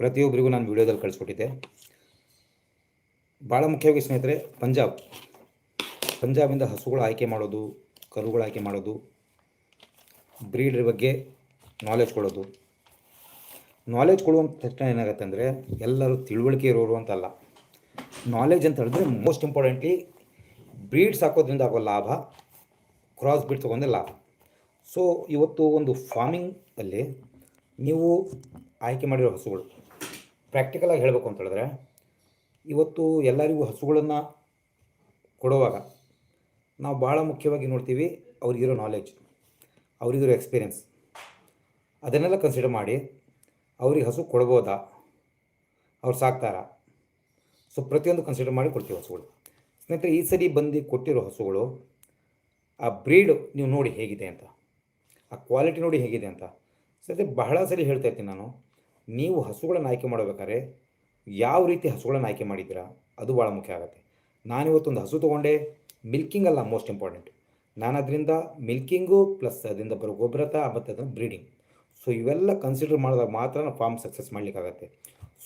ಪ್ರತಿಯೊಬ್ಬರಿಗೂ ನಾನು ವಿಡಿಯೋದಲ್ಲಿ ಕಳಿಸ್ಕೊಟ್ಟಿದ್ದೆ. ಭಾಳ ಮುಖ್ಯವಾಗಿ ಸ್ನೇಹಿತರೆ, ಪಂಜಾಬ್. ಪಂಜಾಬಿಂದ ಹಸುಗಳು ಆಯ್ಕೆ ಮಾಡೋದು, ಕರುಗಳು ಆಯ್ಕೆ ಮಾಡೋದು ಬ್ರೀಡ್ರ ಬಗ್ಗೆ ನಾಲೆಜ್ ಕೊಡೋದು. ನಾಲೆಜ್ ಕೊಡುವಂಥ ತಕ್ಷಣ ಏನಾಗುತ್ತೆ ಅಂದರೆ, ಎಲ್ಲರೂ ತಿಳುವಳಿಕೆ ಇರೋರು ಅಂತಲ್ಲ ನಾಲೆಜ್ ಅಂತ ಹೇಳಿದ್ರೆ ಮೋಸ್ಟ್ ಇಂಪಾರ್ಟೆಂಟ್ಲಿ ಬ್ರೀಡ್ಸ್ ಹಾಕೋದ್ರಿಂದ ಆಗೋ ಲಾಭ ಕ್ರಾಸ್ ಬ್ರೀಡ್ ತೊಗೊಂಡೆ ಲಾಭ. ಸೊ ಇವತ್ತು ಒಂದು ಫಾರ್ಮಿಂಗಲ್ಲಿ ನೀವು ಆಯ್ಕೆ ಮಾಡಿರೋ ಹಸುಗಳು ಪ್ರಾಕ್ಟಿಕಲಾಗಿ ಹೇಳಬೇಕು ಅಂತ ಹೇಳಿದ್ರೆ, ಇವತ್ತು ಎಲ್ಲರಿಗೂ ಹಸುಗಳನ್ನು ಕೊಡುವಾಗ ನಾವು ಭಾಳ ಮುಖ್ಯವಾಗಿ ನೋಡ್ತೀವಿ ಅವ್ರಿಗಿರೋ ನಾಲೆಜ್ ಅವ್ರಿಗಿರೋ ಎಕ್ಸ್ಪೀರಿಯನ್ಸ್ ಅದನ್ನೆಲ್ಲ ಕನ್ಸಿಡರ್ ಮಾಡಿ ಅವ್ರಿಗೆ ಹಸು ಕೊಡ್ಬೋದಾ? ಅವ್ರು ಸಾಕ್ತಾರಾ? ಸೊ ಪ್ರತಿಯೊಂದು ಕನ್ಸಿಡರ್ ಮಾಡಿ ಕೊಡ್ತೀವಿ ಹಸುಗಳು. ಸ್ನೇಹಿತರೆ, ಈ ಸರಿ ಬಂದು ಕೊಟ್ಟಿರೋ ಹಸುಗಳು, ಆ ಬ್ರೀಡ್ ನೀವು ನೋಡಿ ಹೇಗಿದೆ ಅಂತ, ಆ ಕ್ವಾಲಿಟಿ ನೋಡಿ ಹೇಗಿದೆ ಅಂತ. ಸ್ನೇಹಿತರೆ, ಬಹಳ ಸರಿ ಹೇಳ್ತಾ ಇರ್ತೀನಿ ನಾನು. ನೀವು ಹಸುಗಳನ್ನು ಆಯ್ಕೆ ಮಾಡಬೇಕಾದ್ರೆ ಯಾವ ರೀತಿ ಹಸುಗಳನ್ನು ಆಯ್ಕೆ ಮಾಡಿದ್ದೀರಾ? ಅದು ಭಾಳ ಮುಖ್ಯ ಆಗುತ್ತೆ. ನಾನಿವತ್ತೊಂದು ಹಸು ತೊಗೊಂಡೆ. ಮಿಲ್ಕಿಂಗ್ ಅಲ್ಲ ಮೋಸ್ಟ್ ಇಂಪಾರ್ಟೆಂಟ್. ನಾನು ಅದರಿಂದ ಮಿಲ್ಕಿಂಗು ಪ್ಲಸ್ ಅದರಿಂದ ಬರೋ ಗೊಬ್ಬರತ ಮತ್ತು ಅದನ್ನು ಬ್ರೀಡಿಂಗ್. ಸೊ, ಇವೆಲ್ಲ ಕನ್ಸಿಡರ್ ಮಾಡಿದಾಗ ಮಾತ್ರ ನಾನು ಫಾರ್ಮ್ ಸಕ್ಸಸ್ ಮಾಡಲಿಕ್ಕಾಗತ್ತೆ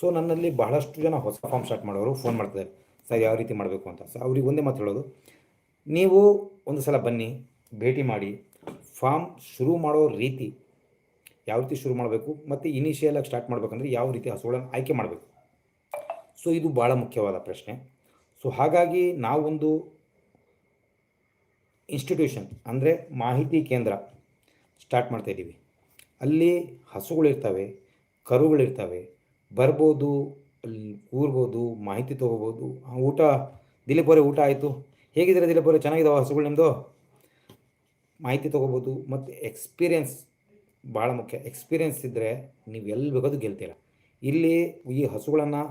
ಸೊ, ನನ್ನಲ್ಲಿ ಬಹಳಷ್ಟು ಜನ ಹೊಸ ಫಾರ್ಮ್ ಸ್ಟಾರ್ಟ್ ಮಾಡೋರು ಫೋನ್ ಮಾಡ್ತಾರೆ ಸರ್, ಯಾವ ರೀತಿ ಮಾಡಬೇಕು ಅಂತ. ಸೊ ಅವ್ರಿಗೆ ಒಂದೇ ಮಾತು ಹೇಳೋದು. ನೀವು ಒಂದು ಸಲ ಬನ್ನಿ, ಭೇಟಿ ಮಾಡಿ ಫಾರ್ಮ್ ಶುರು ಮಾಡೋ ರೀತಿ ಯಾವ ರೀತಿ ಶುರು ಮಾಡಬೇಕು, ಮತ್ತು ಇನಿಷಿಯಲಾಗಿ ಸ್ಟಾರ್ಟ್ ಮಾಡಬೇಕಂದ್ರೆ ಯಾವ ರೀತಿ ಹಸುಗಳನ್ನು ಆಯ್ಕೆ ಮಾಡಬೇಕು. ಸೊ ಇದು ಭಾಳ ಮುಖ್ಯವಾದ ಪ್ರಶ್ನೆ. ಸೊ ಹಾಗಾಗಿ ನಾವೊಂದು ಇನ್ಸ್ಟಿಟ್ಯೂಷನ್ ಅಂದರೆ ಮಾಹಿತಿ ಕೇಂದ್ರ ಸ್ಟಾರ್ಟ್ ಮಾಡ್ತಾ ಇದ್ದೀವಿ. ಅಲ್ಲಿ ಹಸುಗಳಿರ್ತವೆ ಕರುಗಳಿರ್ತವೆ ಬರ್ಬೋದು, ಅಲ್ಲಿ ಕೂರ್ಬೋದು, ಮಾಹಿತಿ ತೊಗೋಬೋದು. ಊಟ ದಿಲೀಪ್ ಊಟ ಆಯಿತು. ಹೇಗಿದ್ದಾರೆ ದಿಲೀಪ್ ಅವರೇ ಚೆನ್ನಾಗಿದ್ದಾವೆ ಹಸುಗಳು ನಿಮ್ಮದು ಮಾಹಿತಿ ತೊಗೋಬೋದು, ಮತ್ತು ಎಕ್ಸ್ಪೀರಿಯನ್ಸ್ ಭಾಳ ಮುಖ್ಯ. ಎಕ್ಸ್ಪೀರಿಯೆನ್ಸ್ ಇದ್ದರೆ ನೀವು ಎಲ್ಲಿ ಬೇಕಾದ್ರೂ ಗೆಲ್ತೀರ. ಇಲ್ಲಿ ಈ ಹಸುಗಳನ್ನು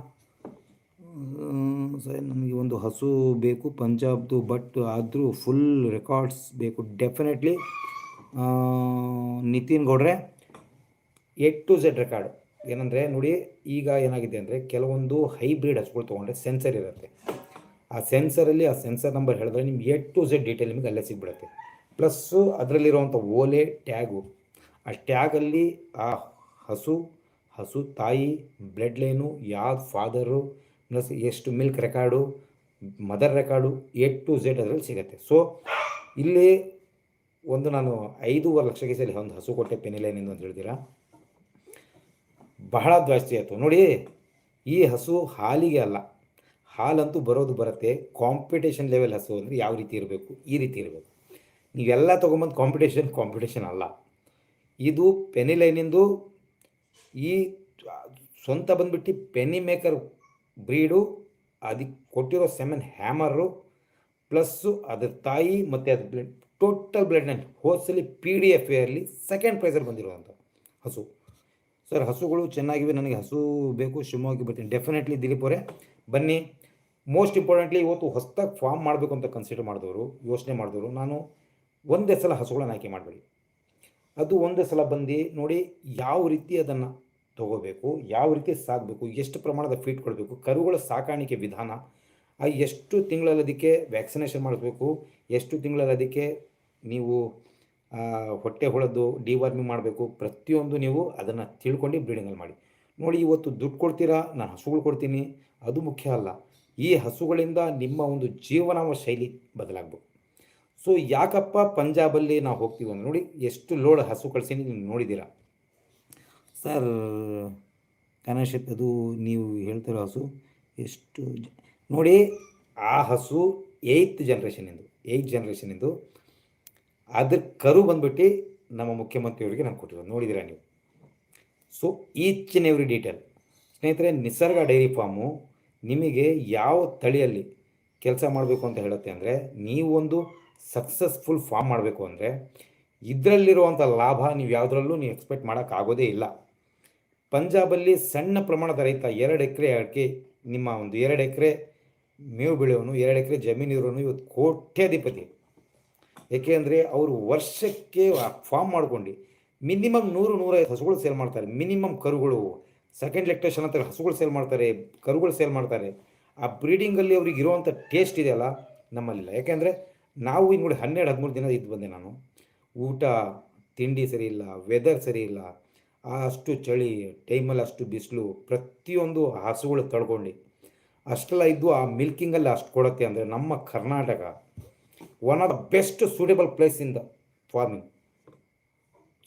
ಸರಿ, ನಮಗೆ ಒಂದು ಹಸು ಬೇಕು, ಪಂಜಾಬ್ದು ಬಟ್ ಆದರೂ ಫುಲ್ ರೆಕಾರ್ಡ್ಸ್ ಬೇಕು. ಡೆಫಿನೆಟ್ಲಿ ನಿತಿನ್ ಗೌಡ್ರೆ ಎ ಟು ಝೆಡ್ ರೆಕಾರ್ಡ್ ಏನಂದರೆ, ನೋಡಿ, ಈಗ ಏನಾಗಿದೆ ಅಂದರೆ, ಕೆಲವೊಂದು ಹೈಬ್ರಿಡ್ ಹಸುಗಳು ತೊಗೊಂಡ್ರೆ ಸೆನ್ಸರ್ ಇರುತ್ತೆ. ಆ ಸೆನ್ಸರಲ್ಲಿ ಆ ಸೆನ್ಸರ್ ನಂಬರ್ ಹೇಳಿದ್ರೆ ನಿಮ್ಗೆ ಎ ಟು ಝೆಡ್ ಡೀಟೇಲ್ ನಿಮಗೆ ಅಲ್ಲೇ ಸಿಗ್ಬಿಡುತ್ತೆ. ಪ್ಲಸ್ಸು ಅದರಲ್ಲಿರುವಂಥ ಓಲೆ ಟ್ಯಾಗು ಆ ಆಗಲ್ಲಿ ಆ ಹಸು ಹಸು ತಾಯಿ ಬ್ಲಡ್ ಲೈನು ಯಾವ ಫಾದರು, ಪ್ಲಸ್ ಎಷ್ಟು milk record, mother record A to Z ಅದರಲ್ಲಿ ಸಿಗುತ್ತೆ. ಸೊ, ಇಲ್ಲಿ ಒಂದು ನಾನು ಐದೂವರೆ ಲಕ್ಷಕ್ಕೆ ಸಲ ಒಂದು ಹಸು ಕೊಟ್ಟೆ ಪೆನಿಲೈನ್ ಅಂತ ಹೇಳ್ತೀರಾ? ಬಹಳ ಜಾಸ್ತಿ ಆಯಿತು. ನೋಡಿ, ಈ ಹಸು ಹಾಲಿಗೆ ಅಲ್ಲ. ಹಾಲಂತೂ ಬರೋದು ಬರುತ್ತೆ. ಕಾಂಪಿಟೇಷನ್ ಲೆವೆಲ್ ಹಸು ಅಂದರೆ ಯಾವ ರೀತಿ ಇರಬೇಕು? ಈ ರೀತಿ ಇರಬೇಕು. ನೀವೆಲ್ಲ ತೊಗೊಂಬಂದು ಕಾಂಪಿಟೇಷನ್ ಕಾಂಪಿಟೇಷನ್ ಅಲ್ಲ. ಇದು ಪೆನಿಲೈನಿಂದು ಈ ಸ್ವಂತ ಬಂದ್ಬಿಟ್ಟು ಪೆನಿ ಮೇಕರ್ ಬ್ರೀಡು ಅದಕ್ಕೆ ಕೊಟ್ಟಿರೋ ಸೆಮೆನ್ ಹ್ಯಾಮರು ಪ್ಲಸ್ಸು ಅದ್ರ ತಾಯಿ ಮತ್ತು ಅದ್ರ ಬ್ಲಡ್ ಟೋಟಲ್ ಬ್ಲಡ್ ನೈನ್ ಹೋದ್ಸಲಿ ಪಿ ಡಿ ಎಫ್ ಎಲ್ಲಿ ಸೆಕೆಂಡ್ ಪ್ರೈಸಲ್ಲಿ ಬಂದಿರುವಂಥ ಹಸು. ಸರ್ ಹಸುಗಳು ಚೆನ್ನಾಗಿವೆ, ನನಗೆ ಹಸು ಬೇಕು, ಶಿವಮೊಗ್ಗಕ್ಕೆ ಬರ್ತೀನಿ. ಡೆಫಿನೆಟ್ಲಿ ದಿಲೀಪ್ ಅವರೇ, ಬನ್ನಿ. ಮೋಸ್ಟ್ ಇಂಪಾರ್ಟೆಂಟ್ಲಿ ಇವತ್ತು ಹೊಸ್ದಾಗಿ ಫಾರ್ಮ್ ಮಾಡಬೇಕು ಅಂತ ಕನ್ಸಿಡರ್ ಮಾಡಿದವರು, ಯೋಚನೆ ಮಾಡಿದವರು, ನಾನು ಒಂದೇ ಸಲ ಹಸುಗಳನ್ನು ಆಯ್ಕೆ ಮಾಡಬೇಡಿ. ಅದು ಒಂದೇ ಸಲ ಬಂದು ನೋಡಿ ಯಾವ ರೀತಿ ಅದನ್ನು ತಗೋಬೇಕು, ಯಾವ ರೀತಿ ಸಾಕಬೇಕು, ಎಷ್ಟು ಪ್ರಮಾಣದ ಫೀಟ್ ಕೊಡಬೇಕು, ಕರುಗಳ ಸಾಕಾಣಿಕೆ ವಿಧಾನ, ಆ ಎಷ್ಟು ತಿಂಗಳಲ್ಲಿ ಅದಕ್ಕೆ ವ್ಯಾಕ್ಸಿನೇಷನ್ ಮಾಡಬೇಕು ಎಷ್ಟು ತಿಂಗಳಲ್ಲಿ ಅದಕ್ಕೆ ನೀವು ಹೊಟ್ಟೆ ಹೊಳೆದು ಡಿವಾರ್ಮಿಂಗ್ ಮಾಡಬೇಕು, ಪ್ರತಿಯೊಂದು ನೀವು ಅದನ್ನು ತಿಳ್ಕೊಂಡು ಬ್ರೀಡಿಂಗಲ್ಲಿ ಮಾಡಿ. ನೋಡಿ ಇವತ್ತು ದುಡ್ಡು ಕೊಡ್ತೀರಾ? ನಾನು ಹಸುಗಳು ಕೊಡ್ತೀನಿ. ಅದು ಮುಖ್ಯ ಅಲ್ಲ. ಈ ಹಸುಗಳಿಂದ ನಿಮ್ಮ ಒಂದು ಜೀವನ ಶೈಲಿ ಬದಲಾಗಬೇಕು. ಸೊ ಯಾಕಪ್ಪ ಪಂಜಾಬಲ್ಲಿ ನಾವು ಹೋಗ್ತೀವಿ ಅಂದ್ರೆ ನೋಡಿ ಎಷ್ಟು ಲೋಡ್ ಹಸು ಕಳಿಸೀನಿ ನೀವು ನೋಡಿದ್ದೀರಾ. ಸರ್ ಗಣೇಶ್ ಅದು ನೀವು ಹೇಳ್ತಿರೋ ಹಸು ಎಷ್ಟು ನೋಡಿ. ಆ ಹಸು ಏಯ್ತ್ ಜನ್ರೇಷನಿಂದು ಏಯ್ತ್ ಜನ್ರೇಷನಿಂದು ಅದ್ರ ಕರು ಬಂದ್ಬಿಟ್ಟು ನಮ್ಮ ಮುಖ್ಯಮಂತ್ರಿಯವರಿಗೆ ನಾನು ಕೊಟ್ಟಿರೋದು ನೋಡಿದ್ದೀರಾ ನೀವು. So each and every detail ಸ್ನೇಹಿತರೆ ನಿಸರ್ಗ ಡೈರಿ ಫಾರ್ಮು ನಿಮಗೆ ಯಾವ ತಳಿಯಲ್ಲಿ ಕೆಲಸ ಮಾಡಬೇಕು ಅಂತ ಹೇಳುತ್ತೆ ಅಂದರೆ ನೀವೊಂದು ಸಕ್ಸಸ್ಫುಲ್ ಫಾರ್ಮ್ ಮಾಡಬೇಕು ಅಂದರೆ ಇದರಲ್ಲಿರುವಂಥ ಲಾಭ ನೀವು ಯಾವುದರಲ್ಲೂ ನೀವು ಎಕ್ಸ್ಪೆಕ್ಟ್ ಮಾಡೋಕ್ಕಾಗೋದೇ ಇಲ್ಲ. ಪಂಜಾಬಲ್ಲಿ ಸಣ್ಣ ಪ್ರಮಾಣದ ರೈತ ಎರಡು ಎಕರೆ ಅಡಿಕೆ, ನಿಮ್ಮ ಒಂದು ಎರಡು ಎಕರೆ ಮೇವು ಬೆಳೆಯೋನು, ಎರಡು ಎಕರೆ ಜಮೀನು ಇರೋನು ಇವತ್ತು ಕೋಟ್ಯಾಧಿಪತಿ. ಏಕೆಂದರೆ ಅವರು ವರ್ಷಕ್ಕೆ ಫಾರ್ಮ್ ಮಾಡ್ಕೊಂಡು ಮಿನಿಮಮ್ ನೂರು ನೂರೈದು ಹಸುಗಳು ಸೇಲ್ ಮಾಡ್ತಾರೆ. ಮಿನಿಮಮ್ ಕರುಗಳು ಸೆಕೆಂಡ್ ಲೆಕ್ಟೇಷನ್ ಅಂತ ಹಸುಗಳು ಸೇಲ್ ಮಾಡ್ತಾರೆ, ಕರುಗಳು ಸೇಲ್ ಮಾಡ್ತಾರೆ. ಆ ಬ್ರೀಡಿಂಗಲ್ಲಿ ಅವ್ರಿಗೆ ಇರುವಂಥ ಟೇಸ್ಟ್ ಇದೆಯಲ್ಲ ನಮ್ಮಲ್ಲಿಲ್ಲ ಯಾಕೆಂದರೆ ನಾವು ಈಗ ನೋಡಿ ಹನ್ನೆರಡು, ಹದಿಮೂರು ದಿನ ಇದ್ದು ಬಂದೆ ನಾನು. ಊಟ, ತಿಂಡಿ ಸರಿ ಇಲ್ಲ ವೆದರ್ ಸರಿ ಇಲ್ಲ ಅಷ್ಟು ಚಳಿ, ಟೈಮಲ್ಲಿ ಅಷ್ಟು ಬಿಸಿಲು, ಪ್ರತಿಯೊಂದು ಹಸುಗಳು ತಳ್ಕೊಂಡು ಅಷ್ಟೆಲ್ಲ ಇದ್ದು ಆ ಮಿಲ್ಕಿಂಗಲ್ಲಿ ಅಷ್ಟು ಕೊಡುತ್ತೆ ಅಂದರೆ ನಮ್ಮ Karnataka one of the best suitable place in the farming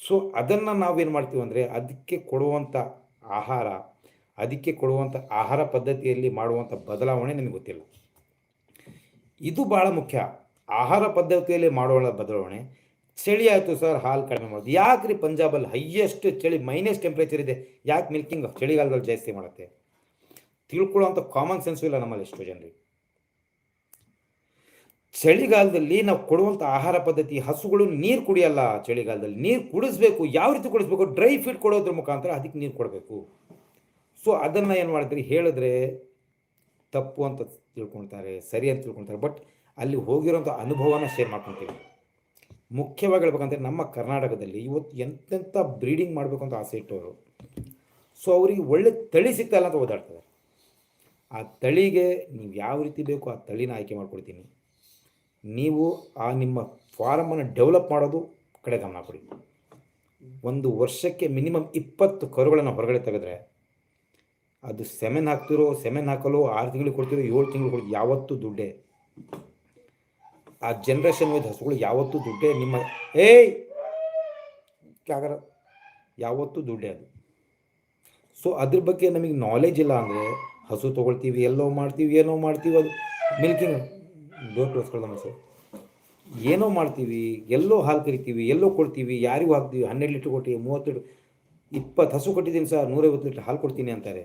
so ಅದನ್ನು ನಾವೇನು ಮಾಡ್ತೀವಿ ಅಂದರೆ ಅದಕ್ಕೆ ಕೊಡುವಂಥ ಆಹಾರ, ಅದಕ್ಕೆ ಕೊಡುವಂಥ ಆಹಾರ ಪದ್ಧತಿಯಲ್ಲಿ ಮಾಡುವಂಥ ಬದಲಾವಣೆ ನಿಮಗೆ ಗೊತ್ತಿಲ್ಲ. ಇದು ಭಾಳ ಮುಖ್ಯ. ಆಹಾರ ಪದ್ಧತಿಯಲ್ಲಿ ಮಾಡುವ ಬದಲಾವಣೆ. ಚಳಿ ಆಯಿತು ಸರ್, ಹಾಲು ಕಡಿಮೆ ಮಾಡೋದು ಯಾಕೆ ರೀ ಪಂಜಾಬಲ್ಲಿ ಹೈಯೆಸ್ಟ್ ಚಳಿ ಮೈನಸ್ ಟೆಂಪ್ರೇಚರ್ ಇದೆ? ಯಾಕೆ ಮಿಲ್ಕಿಂಗ್ ಚಳಿಗಾಲದಲ್ಲಿ ಜಾಸ್ತಿ ಮಾಡುತ್ತೆ? ತಿಳ್ಕೊಳ್ಳೋವಂಥ ಕಾಮನ್ ಸೆನ್ಸು ಇಲ್ಲ ನಮ್ಮಲ್ಲಿ ಎಷ್ಟೋ ಜನರಿಗೆ ಚಳಿಗಾಲದಲ್ಲಿ ನಾವು ಕೊಡುವಂಥ ಆಹಾರ ಪದ್ಧತಿ, ಹಸುಗಳು ನೀರು ಕುಡಿಯಲ್ಲ ಚಳಿಗಾಲದಲ್ಲಿ. ನೀರು ಕುಡಿಸ್ಬೇಕು, ಯಾವ ರೀತಿ ಕುಡಿಸ್ಬೇಕು? ಡ್ರೈ ಫೀಡ್ ಕೊಡೋದ್ರ ಮುಖಾಂತರ ಅದಕ್ಕೆ ನೀರು ಕೊಡಬೇಕು. ಸೊ ಅದನ್ನು ಏನು ಮಾಡಿದ್ರಿ? ಹೇಳಿದ್ರೆ ತಪ್ಪು ಅಂತ ತಿಳ್ಕೊಳ್ತಾರೆ, ಸರಿ ಅಂತ ತಿಳ್ಕೊಳ್ತಾರೆ. ಬಟ್ ಅಲ್ಲಿ ಹೋಗಿರೋಂಥ ಅನುಭವನ ಶೇರ್ ಮಾಡ್ಕೊತೀವಿ. ಮುಖ್ಯವಾಗಿ ಹೇಳ್ಬೇಕಂದ್ರೆ ನಮ್ಮ ಕರ್ನಾಟಕದಲ್ಲಿ ಇವತ್ತು ಎಂತೆಂಥ ಬ್ರೀಡಿಂಗ್ ಮಾಡಬೇಕು ಅಂತ ಆಸೆ ಇಟ್ಟವರು. ಸೊ ಅವರಿಗೆ ಒಳ್ಳೆ ತಳಿ ಸಿಗ್ತಾಯಿಲ್ಲ ಅಂತ ಓದಾಡ್ತಾರೆ ಆ ತಳಿಗೆ ನೀವು ಯಾವ ರೀತಿ ಬೇಕು ಆ ತಳಿನ ಆಯ್ಕೆ ಮಾಡ್ಕೊಡ್ತೀನಿ. ನೀವು ಆ ನಿಮ್ಮ ಫಾರಮನ್ನು ಡೆವಲಪ್ ಮಾಡೋದು ಕಡೆ ಗಮನ ಕೊಡಿ. ಒಂದು ವರ್ಷಕ್ಕೆ ಮಿನಿಮಮ್ ಇಪ್ಪತ್ತು ಕರುಗಳನ್ನು ಹೊರಗಡೆ ತೆಗೆದ್ರೆ ಅದು ಸೆಮೆನ್ ಹಾಕ್ತಿರೋ ಸೆಮೆನ್ ಹಾಕಲು, ಆರು ತಿಂಗಳು ಕೊಡ್ತಿರೋ, ಏಳು ತಿಂಗಳು ಕೊಡ್ತೀವಿ ಯಾವತ್ತೂ ದುಡ್ಡೇ ಆ ಜನ್ರೇಷನ್ ವೈಸ್ ಹಸುಗಳು ಯಾವತ್ತೂ ದುಡ್ಡೇ ನಿಮ್ಮ, ಏಯ್! ಕ್ಯಾಗರ ಯಾವತ್ತೂ ದುಡ್ಡೇ ಅದು. ಸೊ ಅದ್ರ ಬಗ್ಗೆ ನಮಗೆ ನಾಲೆಜ್ ಇಲ್ಲ ಅಂದರೆ ಹಸು ತೊಗೊಳ್ತೀವಿ, ಎಲ್ಲೋ ಮಾಡ್ತೀವಿ, ಏನೋ ಮಾಡ್ತೀವಿ ಅದು. ಮಿಲ್ಕಿಂಗ್ ಡೋರ್ ಕ್ಲೋಸ್ಕೊಳ್ಳೋಣ ಸರ್. ಏನೋ ಮಾಡ್ತೀವಿ, ಎಲ್ಲೋ ಹಾಲು ಕರಿತೀವಿ, ಎಲ್ಲೋ ಕೊಡ್ತೀವಿ, ಯಾರಿಗೂ ಹಾಕ್ತೀವಿ, ಹನ್ನೆರಡು ಲೀಟ್ರ್ ಕೊಟ್ಟಿವಿ ಮೂವತ್ತು ಲೀಟ್ರ್ ಇಪ್ಪತ್ತು ಹಸು ಕೊಟ್ಟಿದ್ದೀನಿ ಸರ್, ನೂರೈವತ್ತು ಲೀಟ್ರ್ ಹಾಲು ಕೊಡ್ತೀನಿ ಅಂತಾರೆ.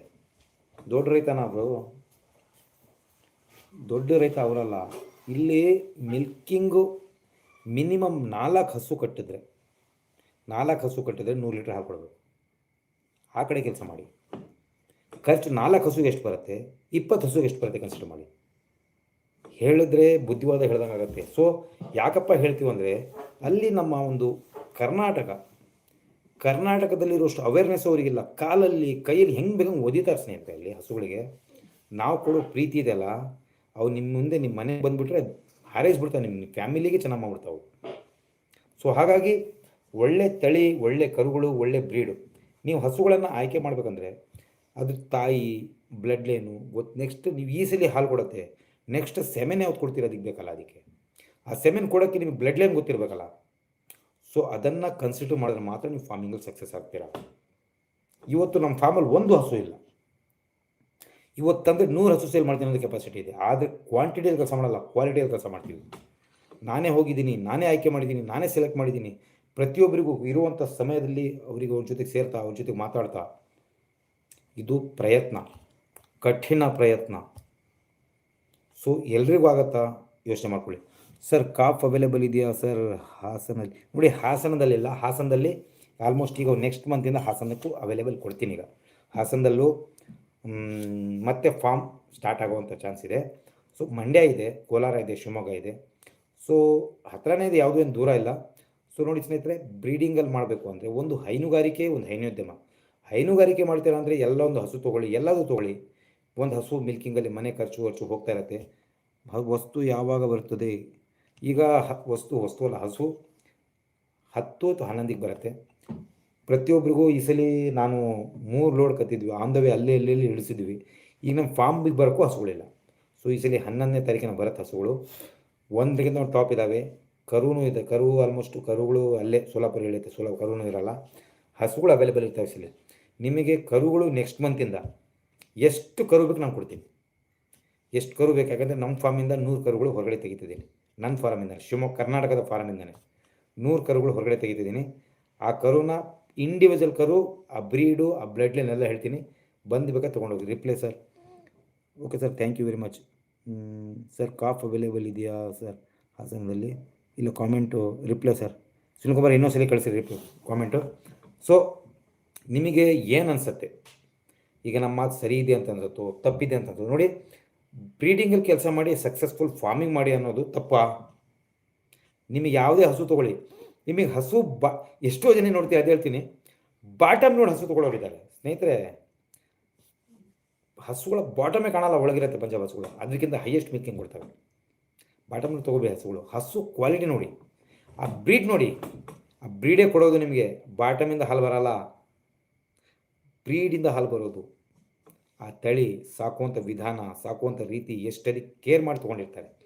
ದೊಡ್ಡ ರೈತನ ಅವರು ದೊಡ್ಡ ರೈತ ಅವರಲ್ಲ. ಇಲ್ಲಿ ಮಿಲ್ಕಿಂಗು ಮಿನಿಮಮ್ ನಾಲ್ಕು ಹಸು ಕಟ್ಟಿದ್ರೆ, ನಾಲ್ಕು ಹಸು ಕಟ್ಟಿದ್ರೆ ನೂರು ಲೀಟ್ರ್ ಹಾಲು ಆ ಕಡೆ ಕೆಲಸ ಮಾಡಿ. ಖರ್ಚು ನಾಲ್ಕು ಹಸುಗೆ ಎಷ್ಟು ಬರುತ್ತೆ? ಇಪ್ಪತ್ತು ಹಸುಗೆ ಎಷ್ಟು ಬರುತ್ತೆ ಕನ್ಸಿಡರ್ ಮಾಡಿ. ಹೇಳಿದ್ರೆ ಬುದ್ಧಿವಾದ ಹೇಳ್ದಂಗೆ ಆಗುತ್ತೆ. ಸೊ ಯಾಕಪ್ಪ ಹೇಳ್ತೀವಿ ಅಂದರೆ, ಅಲ್ಲಿ ನಮ್ಮ ಒಂದು ಕರ್ನಾಟಕ ಕರ್ನಾಟಕದಲ್ಲಿರೋಷ್ಟು ಅವೇರ್ನೆಸ್ ಅವರಿಗಿಲ್ಲ. ಕಾಲಲ್ಲಿ, ಕೈಯಲ್ಲಿ ಹೆಂಗೆ ಬೇಕಂಗೆ ಒದಿತಾರೆ ಸ್ನೇಹಿತರೆ ಅಲ್ಲಿ ಹಸುಗಳಿಗೆ. ನಾವು ಕೊಡೋ ಪ್ರೀತಿ ಇದೆಯಲ್ಲ ಅವು ನಿಮ್ಮ ಮುಂದೆ ನಿಮ್ಮ ಮನೆಗೆ ಬಂದುಬಿಟ್ರೆ ಹಾರೈಸ್ಬಿಡ್ತಾವೆ ನಿಮ್ಮ ಫ್ಯಾಮಿಲಿಗೆ ಚೆನ್ನಾಗಿ ಮಾಡ್ಬಿಡ್ತಾವೆ ಸೊ ಹಾಗಾಗಿ ಒಳ್ಳೆ ತಳಿ, ಒಳ್ಳೆ ಕರುಗಳು, ಒಳ್ಳೆ ಬ್ರೀಡು. ನೀವು ಹಸುಗಳನ್ನು ಆಯ್ಕೆ ಮಾಡಬೇಕಂದ್ರೆ ಅದ್ರ ತಾಯಿ ಬ್ಲಡ್ ಲೈನು ಗೊತ್ತು ನೆಕ್ಸ್ಟ್ ನೀವು ಈಸಿಲಿ ಹಾಲು ಕೊಡುತ್ತೆ. ನೆಕ್ಸ್ಟ್ ಸೆಮೆನ್ ಯಾವ್ದು ಕೊಡ್ತೀರ ಅದಕ್ಕೆ ಬೇಕಲ್ಲ ಅದಕ್ಕೆ. ಆ ಸೆಮೆನ್ ಕೊಡೋಕ್ಕೆ ನಿಮಗೆ ಬ್ಲಡ್ ಲೈನ್ ಗೊತ್ತಿರಬೇಕಲ್ಲ. ಸೊ ಅದನ್ನು ಕನ್ಸಿಡರ್ ಮಾಡಿದ್ರೆ ಮಾತ್ರ ನೀವು ಫಾರ್ಮಿಂಗಲ್ಲಿ ಸಕ್ಸಸ್ ಆಗ್ತೀರಾ. ಇವತ್ತು ನಮ್ಮ ಫಾರ್ಮಲ್ಲಿ ಒಂದು ಹಸು ಇಲ್ಲ. ಇವತ್ತಂದರೆ ನೂರು ಹಸು ಸೇಲ್ ಮಾಡ್ತೀನಿ ಅನ್ನೋದು ಕೆಪಾಸಿಟಿ ಇದೆ. ಆದರೆ ಕ್ವಾಂಟಿಟಿಯಲ್ಲಿ ಕೆಲಸ ಮಾಡಲ್ಲ ಕ್ವಾಲಿಟಿಯಲ್ಲಿ ಕೆಲಸ ಮಾಡ್ತೀವಿ. ನಾನೇ ಹೋಗಿದ್ದೀನಿ, ನಾನೇ ಆಯ್ಕೆ ಮಾಡಿದ್ದೀನಿ, ನಾನೇ ಸೆಲೆಕ್ಟ್ ಮಾಡಿದ್ದೀನಿ. ಪ್ರತಿಯೊಬ್ಬರಿಗೂ ಇರುವಂಥ ಸಮಯದಲ್ಲಿ ಅವರಿಗೆ ಅವ್ರ ಜೊತೆಗೆ ಸೇರ್ತಾ ಅವ್ರ ಜೊತೆಗೆ ಮಾತಾಡ್ತಾ, ಇದು ಪ್ರಯತ್ನ, ಕಠಿಣ ಪ್ರಯತ್ನ. ಸೊ ಎಲ್ರಿಗೂ ಆಗತ್ತಾ? ಯೋಚನೆ ಮಾಡ್ಕೊಳ್ಳಿ. ಸರ್ ಕಾಫ್ ಅವೈಲೇಬಲ್ ಇದೆಯಾ? ಸರ್ ಹಾಸನಲ್ಲಿ, ನೋಡಿ ಹಾಸನದಲ್ಲಿಲ್ಲ ಹಾಸನದಲ್ಲಿ ಆಲ್ಮೋಸ್ಟ್ ಈಗ ನೆಕ್ಸ್ಟ್ ಮಂತಿಂದ ಹಾಸನಕ್ಕೂ ಅವೈಲೇಬಲ್ ಕೊಡ್ತೀನಿ ಈಗ. ಹಾಸನದಲ್ಲೂ ಮತ್ತೆ ಫಾರ್ಮ್ ಸ್ಟಾರ್ಟ್ ಆಗುವಂಥ ಚಾನ್ಸ್ ಇದೆ. ಸೊ ಮಂಡ್ಯ ಇದೆ, ಕೋಲಾರ ಇದೆ, ಶಿವಮೊಗ್ಗ ಇದೆ. ಸೊ ಹತ್ರನೇ ಇದೆ, ಯಾವುದೂ ದೂರ ಇಲ್ಲ. ಸೊ ನೋಡಿ ಸ್ನೇಹಿತರೆ ಬ್ರೀಡಿಂಗಲ್ಲಿ ಮಾಡಬೇಕು ಅಂದರೆ ಒಂದು ಹೈನುಗಾರಿಕೆ, ಒಂದು ಹೈನೋದ್ಯಮ. ಹೈನುಗಾರಿಕೆ ಮಾಡ್ತೀರಾ ಅಂದರೆ ಎಲ್ಲ ಒಂದು ಹಸು ತೊಗೊಳ್ಳಿ ಎಲ್ಲದೂ ತೊಗೊಳ್ಳಿ. ಒಂದು ಹಸು ಮಿಲ್ಕಿಂಗಲ್ಲಿ ಮನೆ ಖರ್ಚು ಖರ್ಚು ಹೋಗ್ತಾ ಇರತ್ತೆ. ವಸ್ತು ಯಾವಾಗ ಬರ್ತದೆ? ಈಗ ವಸ್ತು ವಸ್ತು ಅಲ್ಲ, ಹಸು ಹತ್ತು ಅಥವಾ ಹನ್ನೊಂದಿಗೆ ಬರುತ್ತೆ. ಪ್ರತಿಯೊಬ್ಬರಿಗೂ ಈ ಸಲ ನಾನು ಮೂರು ಲೋಡ್ ಕತ್ತಿದ್ವಿ. ಆನ್ ದ ವೇ ಅಲ್ಲೇ ಎಲ್ಲೆಲ್ಲಿ ಇಳಿಸಿದ್ವಿ. ಈಗ ನಮ್ಮ ಫಾರ್ಮಿಗೆ ಬರೋಕ್ಕೂ ಹಸುಗಳಿಲ್ಲ. ಸೊ ಈ ಸಲ ಹನ್ನೊಂದನೇ ತಾರೀಕಿನ ಬರುತ್ತೆ ಹಸುಗಳು. ಒಂದಕ್ಕಿಂತ ಒಂದು ಟಾಪ್ ಇದ್ದಾವೆ ಕರುನೂ ಇದೆ. ಕರು ಆಲ್ಮೋಸ್ಟ್ ಕರುಗಳು ಅಲ್ಲೇ ಸೋಲಾಪುರ ಹೇಳುತ್ತೆ ಸೋಲಾ, ಕರುನೂ ಇರಲ್ಲ. ಹಸುಗಳು ಅವೈಲೇಬಲ್ ಇರ್ತವೆ ಸಲ. ನಿಮಗೆ ಕರುಗಳು ನೆಕ್ಸ್ಟ್ ಮಂತಿಂದ ಎಷ್ಟು ಕರು ಬೇಕು ನಾನು ಕೊಡ್ತೀನಿ. ಎಷ್ಟು ಕರು ಬೇಕಾಗಂದರೆ ನಮ್ಮ ಫಾರ್ಮಿಂದ ನೂರು ಕರುಗಳು ಹೊರಗಡೆ ತೆಗಿತಿದ್ದೀನಿ. ನನ್ನ ಫಾರ್ಮಿಂದ ಶಿವಮೊಗ್ಗ, ಕರ್ನಾಟಕದ ಫಾರ್ಮಿಂದನೇ ನೂರು ಕರುಗಳು ಹೊರಗಡೆ ತೆಗಿತಿದ್ದೀನಿ. ಆ ಕರುನ ಇಂಡಿವಿಜುವಲ್ ಕರು, ಆ ಬ್ರೀಡು ಆ ಬ್ಲಡ್ ಲೈನ್ ಎಲ್ಲ ಹೇಳ್ತೀನಿ. ಬಂದು ಬೇಕಾದ್ರೆ ತೊಗೊಂಡೋಗಿ reply sir. Okay sir thank you very much sir calf available ಇದೆಯಾ ಸರ್? ಹಾಸನದಲ್ಲಿ? ಇಲ್ಲ ಕಾಮೆಂಟು ರಿಪ್ಲೈ ಸರ್. ಸುನಿಲ್ ಇನ್ನೊಂದ್ಸಲಿ ಕಳಿಸಿ ರಿಪ್ಲೇ ಕಾಮೆಂಟು ಸೊ ನಿಮಗೆ ಏನು ಅನಿಸುತ್ತೆ? ಈಗ ನಮ್ಮ ಮಾತು ಸರಿ ಇದೆ ಅಂತ ಅನ್ಸುತ್ತೋ, ತಪ್ಪಿದೆ ಅಂತ ಅನ್ಸುತ್ತೋ, ನೋಡಿ ಬ್ರೀಡಿಂಗಲ್ಲಿ ಕೆಲಸ ಮಾಡಿ ಸಕ್ಸಸ್ಫುಲ್ ಫಾರ್ಮಿಂಗ್ ಮಾಡಿ ಅನ್ನೋದು ತಪ್ಪಾ? ನಿಮಗೆ ಯಾವುದೇ ಹಸು ತೊಗೊಳ್ಳಿ. ನಿಮಗೆ ಹಸು ಬಾ, ಎಷ್ಟೋ ಜನ ನೋಡ್ತೀವಿ, ಅದು ಹೇಳ್ತೀನಿ. ಬಾಟಮ್ ನೋಡಿ ಹಸು ತೊಗೊಳೋರಿದ್ದಾರೆ. ಸ್ನೇಹಿತರೆ, ಹಸುಗಳ ಬಾಟಮೇ ಕಾಣಲ್ಲ, ಒಳಗಿರುತ್ತೆ ಪಂಜಾಬ್ ಹಸುಗಳು. ಅದಕ್ಕಿಂತ ಹೈಯೆಸ್ಟ್ ಮಿಲ್ಕಿಂಗ್ ಕೊಡ್ತವೆ ಬಾಟಮ್ ತೊಗೋಬೇಕು ಹಸುಗಳು. ಹಸು ಕ್ವಾಲಿಟಿ ನೋಡಿ. ಆ ಬ್ರೀಡ್ ನೋಡಿ. ಆ ಬ್ರೀಡೇ ಕೊಡೋದು ನಿಮಗೆ. ಬಾಟಮಿಂದ ಹಾಲು ಬರಲ್ಲ. ಬ್ರೀಡಿಂದ ಹಾಲು ಬರೋದು. ಆ ತಳಿ ಸಾಕುವಂಥ ವಿಧಾನ ಸಾಕುವಂಥ ರೀತಿ ಎಷ್ಟಲ್ಲಿ ಕೇರ್ ಮಾಡಿ ತೊಗೊಂಡಿರ್ತಾರೆ.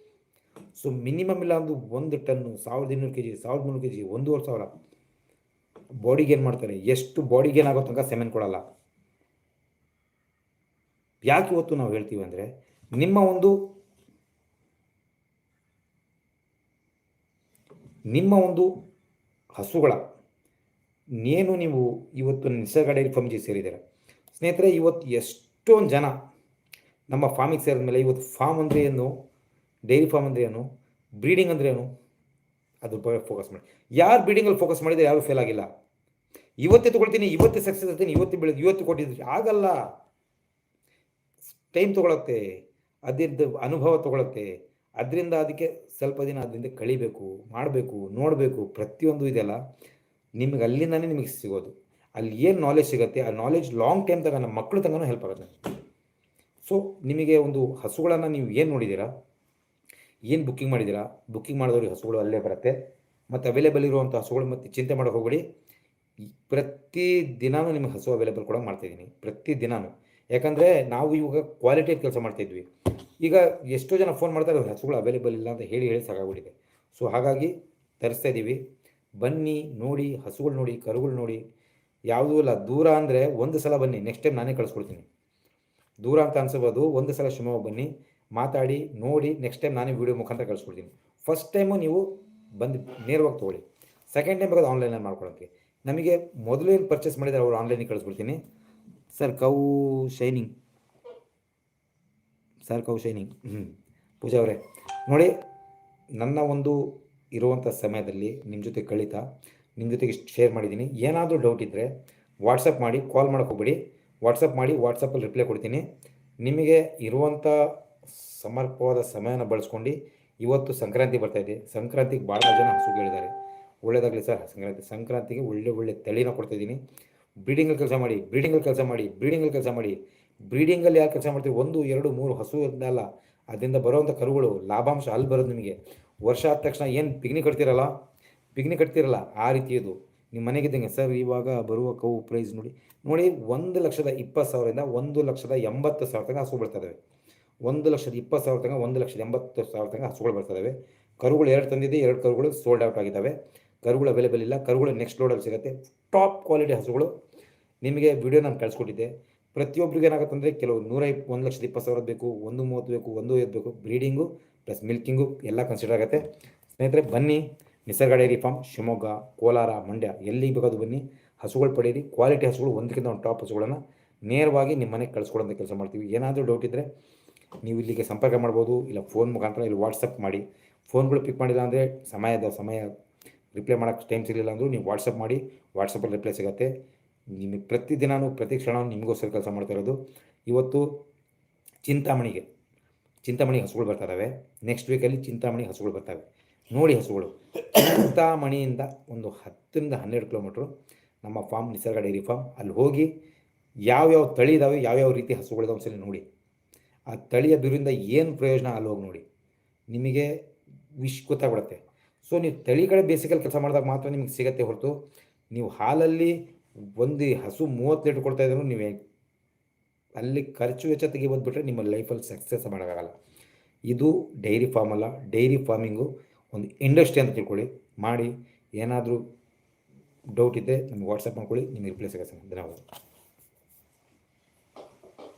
ಸೊ ಮಿನಿಮಮ್ ಇಲ್ಲ ಒಂದು ಒಂದು ಟನ್ನು ಸಾವಿರದ ಇನ್ನೂರು ಕೆ ಜಿ ಸಾವಿರದ ಮುನ್ನೂರು ಕೆ ಜಿ ಒಂದೂವರೆ ಸಾವಿರ. ಬಾಡಿಗೆ ಏನು ಮಾಡ್ತಾರೆ. ಎಷ್ಟು ಬಾಡಿಗೆ ಏನಾಗೋ ತನಕ ಸೆಮೆನ್ ಕೊಡಲ್ಲ. ಯಾಕೆ ಇವತ್ತು ನಾವು ಹೇಳ್ತೀವಿ ಅಂದರೆ, ನಿಮ್ಮ ಒಂದು ನಿಮ್ಮ ಒಂದು ಹಸುಗಳ ನೇನು ನೀವು ಇವತ್ತು ನಿಸರ್ಗ ಡೈರಿ ಫಾರ್ಮ್ಗೆ ಸೇರಿದ್ದೀರ. ಸ್ನೇಹಿತರೆ, ಇವತ್ತು ಎಷ್ಟೊಂದು ಜನ ನಮ್ಮ ಫಾರ್ಮಿಗೆ ಸೇರಿದ ಮೇಲೆ ಇವತ್ತು ಫಾರ್ಮ್ ಅಂದರೆ ಏನು? ಡೈರಿ ಫಾರ್ಮ್ ಅಂದರೆ ಏನು? ಬ್ರೀಡಿಂಗ್ ಅಂದರೆ ಏನು? ಅದ್ರ ಬಗ್ಗೆ ಫೋಕಸ್ ಮಾಡಿ. ಯಾರು ಬ್ರೀಡಿಂಗಲ್ಲಿ ಫೋಕಸ್ ಮಾಡಿದರೆ ಯಾರು ಫೇಲ್ ಆಗಿಲ್ಲ? ಇವತ್ತೇ ತೊಗೊಳ್ತೀನಿ, ಇವತ್ತೇ ಸಕ್ಸಸ್ ಆಗ್ತೀನಿ, ಇವತ್ತು ಬೆಳೆದು, ಇವತ್ತು ಕೊಟ್ಟಿದ್ದೀನಿ. ಆಗಲ್ಲ. ಟೈಮ್ ತೊಗೊಳತ್ತೆ, ಅದರದ್ದು ಅನುಭವ ತೊಗೊಳತ್ತೆ. ಅದರಿಂದ ಅದಕ್ಕೆ ಸ್ವಲ್ಪ ದಿನ ಅದರಿಂದ ಕಳಿಬೇಕು, ಮಾಡಬೇಕು, ನೋಡಬೇಕು. ಪ್ರತಿಯೊಂದು ಇದೆಲ್ಲ ನಿಮಗೆ ಅಲ್ಲಿಂದನೇ ನಿಮಗೆ ಸಿಗೋದು. ಅಲ್ಲಿ ಏನು ನಾಲೆಜ್ ಸಿಗುತ್ತೆ, ಆ ನಾಲೆಜ್ ಲಾಂಗ್ ಟೈಮ್ ತಗ ನಮ್ಮ ಮಕ್ಕಳು ತನಕ ಹೆಲ್ಪ್ ಆಗುತ್ತೆ. ಸೊ ನಿಮಗೆ ಒಂದು ಹಸುಗಳನ್ನು ನೀವು ಏನು ನೋಡಿದ್ದೀರಾ? ಏನು ಬುಕ್ಕಿಂಗ್ ಮಾಡಿದ್ದೀರಾ ಬುಕ್ಕಿಂಗ್ ಮಾಡಿದವ್ರಿಗೆ ಹಸುಗಳು ಅಲ್ಲೇ ಬರುತ್ತೆ. ಮತ್ತು ಅವೈಲೇಬಲ್ ಇರುವಂಥ ಹಸುಗಳು ಮತ್ತು ಚಿಂತೆ ಮಾಡೋಕೆ ಹೋಗಬೇಡಿ. ಪ್ರತಿ ದಿನಾನೂ ನಿಮಗೆ ಹಸು ಅವೈಲೇಬಲ್ ಕೂಡ ಮಾಡ್ತಾಯಿದ್ದೀನಿ ಪ್ರತಿ ದಿನಾನು. ಯಾಕಂದರೆ ನಾವು ಇವಾಗ ಕ್ವಾಲಿಟಿ ಕೆಲಸ ಮಾಡ್ತಾಯಿದ್ವಿ ಈಗ ಎಷ್ಟೋ ಜನ ಫೋನ್ ಮಾಡ್ತಾರೆ ಹಸುಗಳು ಅವೈಲೇಬಲ್ ಇಲ್ಲ ಅಂತ ಹೇಳಿ ಹೇಳಿ ಸಾಕಾಗ್ಬಿಟ್ಟಿದೆ. ಸೊ ಹಾಗಾಗಿ ತರಿಸ್ತಾ ಇದ್ದೀವಿ. ಬನ್ನಿ, ನೋಡಿ, ಹಸುಗಳು ನೋಡಿ, ಕರುಗಳು ನೋಡಿ. ಯಾವುದೂ ಇಲ್ಲ. ದೂರ ಅಂದರೆ ಒಂದು ಸಲ ಬನ್ನಿ. ನೆಕ್ಸ್ಟ್ ಟೈಮ್ ನಾನೇ ಕಳಿಸ್ಕೊಡ್ತೀನಿ. ದೂರ ಅಂತ ಅನ್ಸಬೋದು ಒಂದು ಸಲ ಶಿವಮೊಗ್ಗ ಬನ್ನಿ. ಮಾತಾಡಿ, ನೋಡಿ ನೆಕ್ಸ್ಟ್ ಟೈಮ್ ನಾನೇ ವೀಡಿಯೋ ಮುಖಾಂತರ ಕಳಿಸ್ಕೊಡ್ತೀನಿ. ಫಸ್ಟ್ ಟೈಮು ನೀವು ಬಂದು ನೇರವಾಗಿ ತೊಗೊಳ್ಳಿ. ಸೆಕೆಂಡ್ ಟೈಮ್ ಬೇಕಾದ್ರೆ ಆನ್ಲೈನಲ್ಲಿ ಮಾಡ್ಕೊಳಕ್ಕೆ. ನಮಗೆ ಮೊದಲು ಏನು ಪರ್ಚೇಸ್ ಮಾಡಿದರೆ ಅವರು ಆನ್ಲೈನಿಗೆ ಕಳಿಸ್ಬಿಡ್ತೀನಿ sir cow shining sir cow shining ಹ್ಞೂ ಪೂಜಾ ಅವರೇ, ನೋಡಿ, ನನ್ನ ಒಂದು ಇರುವಂಥ ಸಮಯದಲ್ಲಿ ನಿಮ್ಮ ಜೊತೆ ಕಳೀತಾ ನಿಮ್ಮ ಜೊತೆಗೆ ಶೇರ್ ಮಾಡಿದ್ದೀನಿ ಏನಾದರೂ ಡೌಟ್ ಇದ್ದರೆ ವಾಟ್ಸಪ್ ಮಾಡಿ ಕಾಲ್ ಮಾಡೋಕ್ಕೆ ಹೋಗ್ಬಿಡಿ. ವಾಟ್ಸಪ್ ಮಾಡಿ ವಾಟ್ಸಪ್ಪಲ್ಲಿ ರಿಪ್ಲೈ ಕೊಡ್ತೀನಿ. ನಿಮಗೆ ಇರುವಂಥ ಸಮರ್ಪವಾದ ಸಮಯನ ಬಳಸ್ಕೊಂಡು ಇವತ್ತು ಸಂಕ್ರಾಂತಿ ಬರ್ತಾಯಿದೆ ಸಂಕ್ರಾಂತಿಗೆ ಭಾಳ ಜನ ಹಸು ಕೇಳಿದ್ದಾರೆ. ಒಳ್ಳೇದಾಗಲಿ ಸರ್, ಸಂಕ್ರಾಂತಿ, ಸಂಕ್ರಾಂತಿಗೆ ಒಳ್ಳೆ ಒಳ್ಳೆ ತಳಿನ ಕೊಡ್ತಾಯಿದ್ದೀನಿ ಬ್ರೀಡಿಂಗಲ್ಲಿ ಕೆಲಸ ಮಾಡಿ ಬ್ರೀಡಿಂಗಲ್ಲಿ ಕೆಲಸ ಮಾಡಿ ಬ್ರೀಡಿಂಗಲ್ಲಿ ಕೆಲಸ ಮಾಡಿ. ಬ್ರೀಡಿಂಗಲ್ಲಿ ಯಾರು ಕೆಲಸ ಮಾಡ್ತೀವಿ? ಒಂದು, ಎರಡು, ಮೂರು ಹಸು ಅಲ್ಲ ಅದರಿಂದ ಬರುವಂಥ ಕರುಗಳು, ಲಾಭಾಂಶ ಅಲ್ಲಿ ಬರೋದು ನಿಮಗೆ. ವರ್ಷ ಆದ ತಕ್ಷಣ ಏನು ಪಿಗ್ನಿ ಕಟ್ತಿರಲ್ಲ? ಪಿಗ್ನಿ ಕಟ್ತಿರಲ್ಲ, ಆ ರೀತಿ ಇದು. ನಿಮ್ಮ ಮನೆಗಿದ್ದಂಗೆ ಸರ್, ಇವಾಗ ಬರುವ ಕವು ಪ್ರೈಸ್ ನೋಡಿ ನೋಡಿ, ಒಂದು ಲಕ್ಷದ ಇಪ್ಪತ್ತು ಸಾವಿರದಿಂದ ಒಂದು ಲಕ್ಷದ ಎಂಬತ್ತು ಸಾವಿರ ತನಕ ಹಸು ಬರ್ತವೆ ಒಂದು ಲಕ್ಷದ ಇಪ್ಪತ್ತು ಸಾವಿರ ತನಕ, ಒಂದು ಲಕ್ಷದ ಎಂಬತ್ತು ಸಾವಿರ ತನಕ ಹಸುಗಳು ಬರ್ತವೆ ಕರುಗಳು ಎರಡು ತಂದಿದೆ, ಎರಡು ಕರುಗಳು ಸೋಲ್ಡ್ ಔಟ್ ಆಗಿದ್ದಾವೆ. ಕರುಗಳು ಅವೈಲೇಬಲ್ ಇಲ್ಲ. ಕರುಗಳು ನೆಕ್ಸ್ಟ್ ಲೋಡಲ್ಲಿ ಸಿಗುತ್ತೆ. ಟಾಪ್ ಕ್ವಾಲಿಟಿ ಹಸುಗಳು. ನಿಮಗೆ ವಿಡಿಯೋ ನಾನು ಕಳಿಸ್ಕೊಟ್ಟಿದ್ದೆ. ಪ್ರತಿಯೊಬ್ಬರಿಗೆ ಏನಾಗುತ್ತೆ ಅಂದರೆ ಕೆಲವು ನೂರ ಇಪ್, ಒಂದು ಲಕ್ಷದ ಇಪ್ಪತ್ತು ಸಾವಿರ ಬೇಕು, ಒಂದು ಮೂವತ್ತು ಬೇಕು, ಒಂದು ಐದು ಬೇಕು. ಬ್ರೀಡಿಂಗು ಪ್ಲಸ್ ಮಿಲ್ಕಿಂಗು ಎಲ್ಲ ಕನ್ಸಿಡರ್ ಆಗುತ್ತೆ. ಸ್ನೇಹಿತರೆ, ಬನ್ನಿ. Nisarga dairy farm Shivamogga, Kolar, Mandya. ಎಲ್ಲಿಗೆ ಬೇಕಾದ್ರು ಬನ್ನಿ. ಹಸುಗಳು ಪಡೆಯಿರಿ ಕ್ವಾಲಿಟಿ ಹಸುಗಳು ಒಂದಕ್ಕಿಂತ ಒಂದು ಟಾಪ್ ಹಸುಗಳನ್ನು ನೇರವಾಗಿ ನಿಮ್ಮ ಮನೆಗೆ ಕಳಿಸ್ಕೊಡೋಂಥ ಕೆಲಸ ಮಾಡ್ತೀವಿ. ಏನಾದರೂ ಡೌಟ್ ಇದ್ದರೆ ನೀವು ಇಲ್ಲಿಗೆ ಸಂಪರ್ಕ ಮಾಡ್ಬೋದು, ಇಲ್ಲ ಫೋನ್ ಮುಖಾಂತರ ಇಲ್ಲಿ ವಾಟ್ಸಪ್ ಮಾಡಿ. ಫೋನ್ಗಳು ಪಿಕ್ ಮಾಡಿಲ್ಲ ಅಂದರೆ ಸಮಯದ ಸಮಯ ರಿಪ್ಲೈ ಮಾಡೋಕ್ಕೆ ಟೈಮ್ ಸಿಗಲಿಲ್ಲ ಅಂದರೂ ನೀವು ವಾಟ್ಸಪ್ ಮಾಡಿ ವಾಟ್ಸಪ್ಪಲ್ಲಿ ರಿಪ್ಲೈ ಸಿಗುತ್ತೆ. ನಿಮಗೆ ಪ್ರತಿದಿನವೂ ಪ್ರತಿ ಕ್ಷಣ ನಿಮಗೋಸ್ಕರ ಕೆಲಸ ಮಾಡ್ತಾ ಇರೋದು. ಇವತ್ತು ಚಿಂತಾಮಣಿಗೆ, ಚಿಂತಾಮಣಿ ಹಸುಗಳು ಬರ್ತಾವೆ ನೆಕ್ಸ್ಟ್ ವೀಕಲ್ಲಿ ಚಿಂತಾಮಣಿ ಹಸುಗಳು ಬರ್ತವೆ ನೋಡಿ ಹಸುಗಳು. ಚಿಂತಾಮಣಿಯಿಂದ ಒಂದು ಹತ್ತರಿಂದ ಹನ್ನೆರಡು ಕಿಲೋಮೀಟ್ರು ನಮ್ಮ ಫಾರ್ಮ್ ನಿಸರ್ಗ ಡೈರಿ ಫಾರ್ಮ್ ಅಲ್ಲಿ ಹೋಗಿ ಯಾವ್ಯಾವ ತಳಿ ಇದ್ದಾವೆ ಯಾವ್ಯಾವ ರೀತಿ ಹಸುಗಳಿದಾವೆ ಒಂದ್ಸಲ ನೋಡಿ. ಆ ತಳಿಯ ದುರಿಂದ ಏನು ಪ್ರಯೋಜನ? ಅಲ್ಲಿ ಹೋಗಿ ನೋಡಿ. ನಿಮಗೆ ವಿಶ್ ಗೊತ್ತಾಗ್ಬಿಡುತ್ತೆ. ಸೊ ನೀವು ತಳಿಗಳ ಬೇಸಿಕಲ್ಲಿ ಕೆಲಸ ಮಾಡಿದಾಗ ಮಾತ್ರ ನಿಮಗೆ ಸಿಗತ್ತೆ ಹೊರತು ನೀವು ಹಾಲಲ್ಲಿ ಒಂದು ಹಸು ಮೂವತ್ತು ಲೀಟ್ರ್ ಕೊಡ್ತಾ ಇದ್ರು ನೀವೇ ಅಲ್ಲಿ ಖರ್ಚು ವೆಚ್ಚ ತೆಗಿಬೋದು ಬಿಟ್ಟರೆ ನಿಮ್ಮ ಲೈಫಲ್ಲಿ ಸಕ್ಸಸ್ ಮಾಡೋಕ್ಕಾಗಲ್ಲ. ಇದು ಡೈರಿ ಫಾರ್ಮ್ ಅಲ್ಲ. ಡೈರಿ ಫಾರ್ಮಿಂಗು ಒಂದು ಇಂಡಸ್ಟ್ರಿ ಅಂತ ತಿಳ್ಕೊಳ್ಳಿ. ಮಾಡಿ ಏನಾದರೂ ಡೌಟ್ ಇದ್ದರೆ ನಮಗೆ ವಾಟ್ಸಪ್ ಮಾಡ್ಕೊಳ್ಳಿ. ನಿಮಗೆ ರಿಪ್ಲೈ ಸಿಗುತ್ತೆ. ಧನ್ಯವಾದ